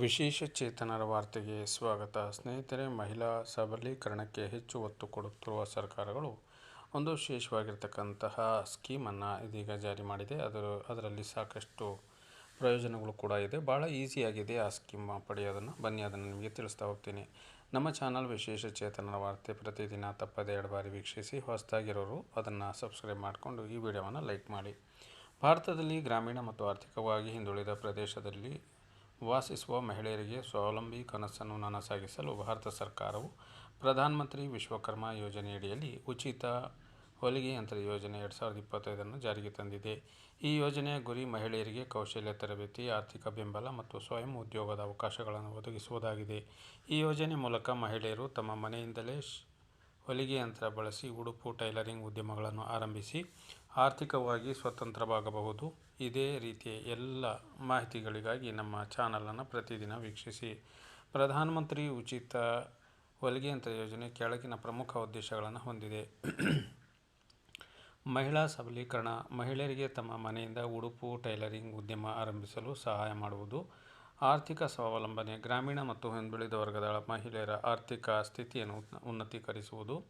ವಿಶೇಷ ಚೇತನರ ವಾರ್ತೆಗೆ ಸ್ವಾಗತ. ಸ್ನೇಹಿತರೆ, ಮಹಿಳಾ ಸಬಲೀಕರಣಕ್ಕೆ ಹೆಚ್ಚು ಒತ್ತು ಕೊಡುತ್ತಿರುವ ಸರ್ಕಾರಗಳು ಒಂದು ವಿಶೇಷವಾಗಿರ್ತಕ್ಕಂತಹ ಸ್ಕೀಮನ್ನು ಇದೀಗ ಜಾರಿ ಮಾಡಿದೆ. ಅದರ, ಅದರಲ್ಲಿ ಸಾಕಷ್ಟು ಪ್ರಯೋಜನಗಳು ಕೂಡ ಇದೆ. ಭಾಳ ಈಸಿಯಾಗಿದೆ ಆ ಸ್ಕೀಮ್ ಪಡೆಯೋದನ್ನು. ಬನ್ನಿ, ಅದನ್ನು ನಿಮಗೆ ತಿಳಿಸ್ತಾ ಹೋಗ್ತೀನಿ. ನಮ್ಮ ಚಾನಲ್ ವಿಶೇಷ ಚೇತನರ ವಾರ್ತೆ ಪ್ರತಿದಿನ ತಪ್ಪದೆ ಎರಡು ಬಾರಿ ವೀಕ್ಷಿಸಿ ಹೊಸದಾಗಿರೋರು ಅದನ್ನು ಸಬ್ಸ್ಕ್ರೈಬ್ ಮಾಡಿಕೊಂಡು ಈ ವಿಡಿಯೋವನ್ನು ಲೈಕ್ ಮಾಡಿ. ಭಾರತದಲ್ಲಿ ಗ್ರಾಮೀಣ ಮತ್ತು ಆರ್ಥಿಕವಾಗಿ ಹಿಂದುಳಿದ ಪ್ರದೇಶದಲ್ಲಿ ವಾಸಿಸುವ ಮಹಿಳೆಯರಿಗೆ ಸ್ವಾವಲಂಬಿ ಕನಸನ್ನು ನನಸಾಗಿಸಲು ಭಾರತ ಸರ್ಕಾರವು ಪ್ರಧಾನಮಂತ್ರಿ ವಿಶ್ವಕರ್ಮ ಯೋಜನೆಯಡಿಯಲ್ಲಿ ಉಚಿತ ಹೊಲಿಗೆ ಯಂತ್ರ ಯೋಜನೆ ಎರಡು ಸಾವಿರದ ಇಪ್ಪತ್ತೈದನ್ನು ಜಾರಿಗೆ ತಂದಿದೆ. ಈ ಯೋಜನೆಯ ಗುರಿ ಮಹಿಳೆಯರಿಗೆ ಕೌಶಲ್ಯ ತರಬೇತಿ, ಆರ್ಥಿಕ ಬೆಂಬಲ ಮತ್ತು ಸ್ವಯಂ ಉದ್ಯೋಗದ ಅವಕಾಶಗಳನ್ನು ಒದಗಿಸುವುದಾಗಿದೆ. ಈ ಯೋಜನೆ ಮೂಲಕ ಮಹಿಳೆಯರು ತಮ್ಮ ಮನೆಯಿಂದಲೇ ಹೊಲಿಗೆ ಯಂತ್ರ ಬಳಸಿ ಉಡುಪು, ಟೈಲರಿಂಗ್ ಉದ್ಯಮಗಳನ್ನು ಆರಂಭಿಸಿ ಆರ್ಥಿಕವಾಗಿ ಸ್ವತಂತ್ರವಾಗಬಹುದು. ಇದೇ ರೀತಿಯ ಎಲ್ಲ ಮಾಹಿತಿಗಳಿಗಾಗಿ ನಮ್ಮ ಚಾನಲನ್ನು ಪ್ರತಿದಿನ ವೀಕ್ಷಿಸಿ. ಪ್ರಧಾನಮಂತ್ರಿ ಉಚಿತ ಹೊಲಿಗೆ ಯಂತ್ರ ಯೋಜನೆ ಕೆಳಗಿನ ಪ್ರಮುಖ ಉದ್ದೇಶಗಳನ್ನು ಹೊಂದಿದೆ. ಮಹಿಳಾ ಸಬಲೀಕರಣ, ಮಹಿಳೆಯರಿಗೆ ತಮ್ಮ ಮನೆಯಿಂದ ಉಡುಪು, ಟೈಲರಿಂಗ್ ಉದ್ಯಮ ಆರಂಭಿಸಲು ಸಹಾಯ ಮಾಡುವುದು, ಆರ್ಥಿಕ ಸ್ವಾವಲಂಬನೆ, ಗ್ರಾಮೀಣ ಮತ್ತು ಹಿಂದುಳಿದ ವರ್ಗದ ಮಹಿಳೆಯರ ಆರ್ಥಿಕ ಸ್ಥಿತಿಯನ್ನು ಉನ್ನ- ಉನ್ನತೀಕರಿಸುವುದು,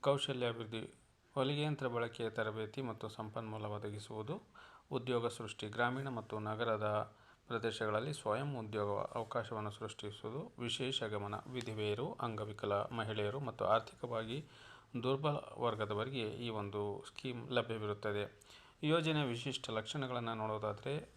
ಕೌಶಲ್ಯಾಭಿವೃದ್ಧಿ ಹೊಲಿಗೆ ಯಂತ್ರ ಬಳಕೆಯ ತರಬೇತಿ ಮತ್ತು ಸಂಪನ್ಮೂಲ ಒದಗಿಸುವುದು, ಉದ್ಯೋಗ ಸೃಷ್ಟಿ, ಗ್ರಾಮೀಣ ಮತ್ತು ನಗರದ ಪ್ರದೇಶಗಳಲ್ಲಿ ಸ್ವಯಂ ಉದ್ಯೋಗ ಅವಕಾಶವನ್ನು ಸೃಷ್ಟಿಸುವುದು, ವಿಶೇಷ ಗಮನ, ವಿಧಿವೆಯರು, ಅಂಗವಿಕಲ ಮಹಿಳೆಯರು ಮತ್ತು ಆರ್ಥಿಕವಾಗಿ ದುರ್ಬಲ ವರ್ಗದವರಿಗೆ ಈ ಒಂದು ಸ್ಕೀಮ್ ಲಭ್ಯವಿರುತ್ತದೆ. ಯೋಜನೆಯ ವಿಶಿಷ್ಟ ಲಕ್ಷಣಗಳನ್ನು ನೋಡೋದಾದರೆ,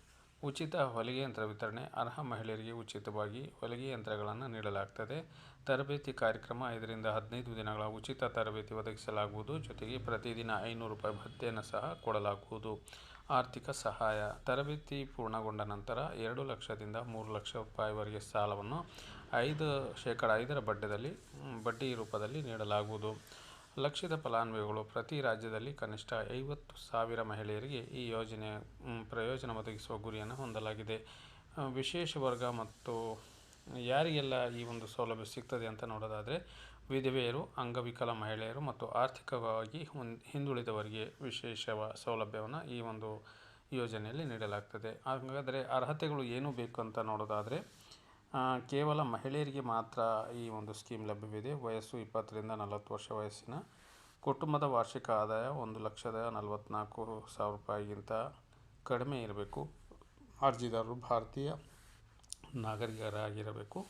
ಉಚಿತ ಹೊಲಿಗೆ ಯಂತ್ರ ವಿತರಣೆ, ಅರ್ಹ ಮಹಿಳೆಯರಿಗೆ ಉಚಿತವಾಗಿ ಹೊಲಿಗೆ ಯಂತ್ರಗಳನ್ನು ನೀಡಲಾಗ್ತದೆ. ತರಬೇತಿ ಕಾರ್ಯಕ್ರಮ ಐದರಿಂದ ಹದಿನೈದು ದಿನಗಳ ಉಚಿತ ತರಬೇತಿ ಒದಗಿಸಲಾಗುವುದು. ಜೊತೆಗೆ ಪ್ರತಿದಿನ ಐನೂರು ರೂಪಾಯಿ ಭತ್ಯೆಯನ್ನು ಸಹ ಕೊಡಲಾಗುವುದು. ಆರ್ಥಿಕ ಸಹಾಯ, ತರಬೇತಿ ಪೂರ್ಣಗೊಂಡ ನಂತರ ಎರಡು ಲಕ್ಷದಿಂದ ಮೂರು ಲಕ್ಷ ರೂಪಾಯಿವರೆಗೆ ಸಾಲವನ್ನು ಐದು ಶೇಕಡ ಐದರ ಬಡ್ಡದಲ್ಲಿ, ಬಡ್ಡಿ ರೂಪದಲ್ಲಿ ನೀಡಲಾಗುವುದು. ಲಕ್ಷಿತ ಫಲಾನುಭವಿಗಳು ಪ್ರತಿ ರಾಜ್ಯದಲ್ಲಿ ಕನಿಷ್ಠ ಐವತ್ತು ಸಾವಿರ ಮಹಿಳೆಯರಿಗೆ ಈ ಯೋಜನೆ ಪ್ರಯೋಜನ ಒದಗಿಸುವ ಗುರಿಯನ್ನು ಹೊಂದಲಾಗಿದೆ. ವಿಶೇಷ ವರ್ಗ ಮತ್ತು ಯಾರಿಗೆಲ್ಲ ಈ ಒಂದು ಸೌಲಭ್ಯ ಸಿಗ್ತದೆ ಅಂತ ನೋಡೋದಾದರೆ, ವಿಧವೆಯರು, ಅಂಗವಿಕಲ ಮಹಿಳೆಯರು ಮತ್ತು ಆರ್ಥಿಕವಾಗಿ ಹೊಂದ್- ಹಿಂದುಳಿದವರಿಗೆ ವಿಶೇಷ ಸೌಲಭ್ಯವನ್ನು ಈ ಒಂದು ಯೋಜನೆಯಲ್ಲಿ ನೀಡಲಾಗ್ತದೆ. ಹಾಗಾದರೆ ಅರ್ಹತೆಗಳು ಏನು ಬೇಕು ಅಂತ ನೋಡೋದಾದರೆ ಕೇವಲ ಮಹಿಳೆಯರಿಗೆ ಮಾತ್ರ ಈ ಒಂದು ಸ್ಕೀಮ್ ಲಭ್ಯವಿದೆ. ವಯಸ್ಸು ಇಪ್ಪತ್ತರಿಂದ ನಲವತ್ತು ವರ್ಷ ವಯಸ್ಸಿನ ಕುಟುಂಬದ ವಾರ್ಷಿಕ ಆದಾಯ ಒಂದು ಲಕ್ಷದ ನಲವತ್ತ್ನಾಲ್ಕು ಸಾವಿರ ರೂಪಾಯಿಗಿಂತ ಕಡಿಮೆ ಇರಬೇಕು. ಅರ್ಜಿದಾರರು ಭಾರತೀಯ ನಾಗರಿಕರಾಗಿರಬೇಕು.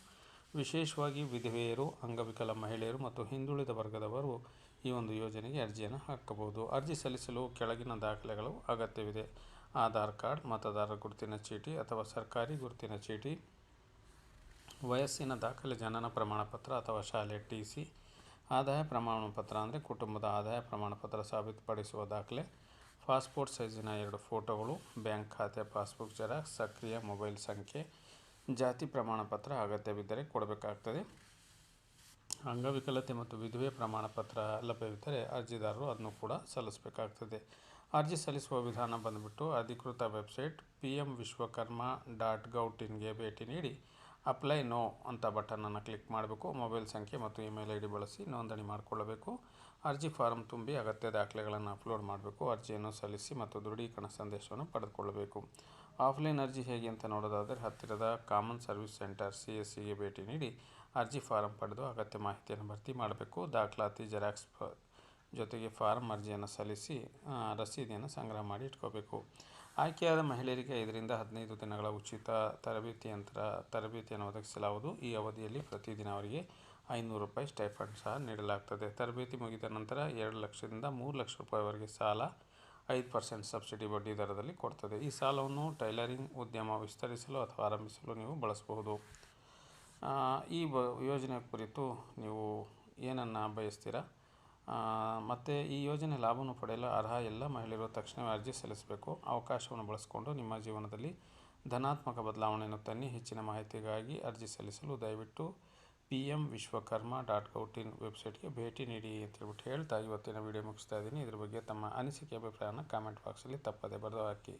ವಿಶೇಷವಾಗಿ ವಿಧವೆಯರು, ಅಂಗವಿಕಲ ಮಹಿಳೆಯರು ಮತ್ತು ಹಿಂದುಳಿದ ವರ್ಗದವರು ಈ ಒಂದು ಯೋಜನೆಗೆ ಅರ್ಜಿಯನ್ನು ಹಾಕಬಹುದು. ಅರ್ಜಿ ಸಲ್ಲಿಸಲು ಕೆಳಗಿನ ದಾಖಲೆಗಳು ಅಗತ್ಯವಿದೆ. ಆಧಾರ್ ಕಾರ್ಡ್, ಮತದಾರರ ಗುರುತಿನ ಚೀಟಿ ಅಥವಾ ಸರ್ಕಾರಿ ಗುರುತಿನ ಚೀಟಿ ವಯಸ್ಸಿನ ದಾಖಲೆ ಜನನ ಪ್ರಮಾಣಪತ್ರ ಅಥವಾ ಶಾಲೆ ಟಿ ಸಿ ಆದಾಯ ಪ್ರಮಾಣಪತ್ರ ಅಂದರೆ ಕುಟುಂಬದ ಆದಾಯ ಪ್ರಮಾಣಪತ್ರ ಸಾಬೀತುಪಡಿಸುವ ದಾಖಲೆ, ಪಾಸ್ಪೋರ್ಟ್ ಸೈಜಿನ ಎರಡು ಫೋಟೋಗಳು, ಬ್ಯಾಂಕ್ ಖಾತೆ, ಪಾಸ್ಬುಕ್ ಜೆರಾಕ್ಸ್, ಸಕ್ರಿಯ ಮೊಬೈಲ್ ಸಂಖ್ಯೆ, ಜಾತಿ ಪ್ರಮಾಣಪತ್ರ ಅಗತ್ಯವಿದ್ದರೆ ಕೊಡಬೇಕಾಗ್ತದೆ. ಅಂಗವಿಕಲತೆ ಮತ್ತು ವಿಧವೆ ಪ್ರಮಾಣಪತ್ರ ಲಭ್ಯವಿದ್ದರೆ ಅರ್ಜಿದಾರರು ಅದನ್ನು ಕೂಡ ಸಲ್ಲಿಸಬೇಕಾಗ್ತದೆ. ಅರ್ಜಿ ಸಲ್ಲಿಸುವ ವಿಧಾನ ಬಂದುಬಿಟ್ಟು ಅಧಿಕೃತ website P M Vishwakarma dot gov ಭೇಟಿ ನೀಡಿ ಅಪ್ಲೈ ನೋ ಅಂತ ಬಟನನ್ನು ಕ್ಲಿಕ್ ಮಾಡಬೇಕು. ಮೊಬೈಲ್ ಸಂಖ್ಯೆ ಮತ್ತು ಇಮೇಲ್ ಐ ಡಿ ಬಳಸಿ ನೋಂದಣಿ ಮಾಡಿಕೊಳ್ಳಬೇಕು. ಅರ್ಜಿ ಫಾರಂ ತುಂಬಿ ಅಗತ್ಯ ದಾಖಲೆಗಳನ್ನು ಅಪ್ಲೋಡ್ ಮಾಡಬೇಕು. ಅರ್ಜಿಯನ್ನು ಸಲ್ಲಿಸಿ ಮತ್ತು ದೃಢೀಕರಣ ಸಂದೇಶವನ್ನು ಪಡೆದುಕೊಳ್ಳಬೇಕು. ಆಫ್ಲೈನ್ ಅರ್ಜಿ ಹೇಗೆ ಅಂತ ನೋಡೋದಾದರೆ, ಹತ್ತಿರದ common service centre C S ಸಿಗೆ ಭೇಟಿ ನೀಡಿ ಅರ್ಜಿ ಫಾರಂ ಪಡೆದು ಅಗತ್ಯ ಮಾಹಿತಿಯನ್ನು ಭರ್ತಿ ಮಾಡಬೇಕು. ದಾಖಲಾತಿ ಜೆರಾಕ್ಸ್ ಜೊತೆಗೆ ಫಾರಂ ಅರ್ಜಿಯನ್ನು ಸಲ್ಲಿಸಿ ರಸೀದಿಯನ್ನು ಸಂಗ್ರಹ ಮಾಡಿ ಇಟ್ಕೋಬೇಕು. ಆಯ್ಕೆಯಾದ ಮಹಿಳೆಯರಿಗೆ ಐದರಿಂದ ಹದಿನೈದು ದಿನಗಳ ಉಚಿತ ತರಬೇತಿ ಯಂತ್ರ, ತರಬೇತಿಯನ್ನು ಒದಗಿಸಲಾಗುವುದು ಈ ಅವಧಿಯಲ್ಲಿ ಪ್ರತಿದಿನ ಅವರಿಗೆ ಐನೂರು ರೂಪಾಯಿ ಸ್ಟೈಫಂಡ್ ಸಹ ನೀಡಲಾಗ್ತದೆ. ತರಬೇತಿ ಮುಗಿದ ನಂತರ ಎರಡು ಲಕ್ಷದಿಂದ ಮೂರು ಲಕ್ಷ ರೂಪಾಯಿವರೆಗೆ ಸಾಲ ಐದು ಪರ್ಸೆಂಟ್ ಸಬ್ಸಿಡಿ ಬಡ್ಡಿ ದರದಲ್ಲಿ ಕೊಡ್ತದೆ. ಈ ಸಾಲವನ್ನು ಟೈಲರಿಂಗ್ ಉದ್ಯಮ ವಿಸ್ತರಿಸಲು ಅಥವಾ ಆರಂಭಿಸಲು ನೀವು ಬಳಸಬಹುದು. ಈ ಯೋಜನೆ ಕುರಿತು ನೀವು ಏನನ್ನು ಬಯಸ್ತೀರಾ? ಮತ್ತು ಈ ಯೋಜನೆ ಲಾಭವನ್ನು ಪಡೆಯಲು ಅರ್ಹ ಎಲ್ಲ ಮಹಿಳೆಯರು ತಕ್ಷಣವೇ ಅರ್ಜಿ ಸಲ್ಲಿಸಬೇಕು. ಅವಕಾಶವನ್ನು ಬಳಸಿಕೊಂಡು ನಿಮ್ಮ ಜೀವನದಲ್ಲಿ ಧನಾತ್ಮಕ ಬದಲಾವಣೆಯನ್ನು ತನ್ನಿ ಹೆಚ್ಚಿನ ಮಾಹಿತಿಗಾಗಿ ಅರ್ಜಿ ಸಲ್ಲಿಸಲು ದಯವಿಟ್ಟು P M Vishwakarma dot gov in ವೆಬ್ಸೈಟ್ಗೆ ಭೇಟಿ ನೀಡಿ ಅಂತ ಹೇಳ್ಬಿಟ್ಟು ಹೇಳ್ತಾ ಇವತ್ತಿನ ವಿಡಿಯೋ ಮುಗಿಸ್ತಾ ಇದ್ದೀನಿ. ಇದ್ರ ಬಗ್ಗೆ ತಮ್ಮ ಅನಿಸಿಕೆ, ಅಭಿಪ್ರಾಯನ ಕಾಮೆಂಟ್ ಬಾಕ್ಸಲ್ಲಿ ತಪ್ಪದೆ ಬರೆದು ಹಾಕಿ.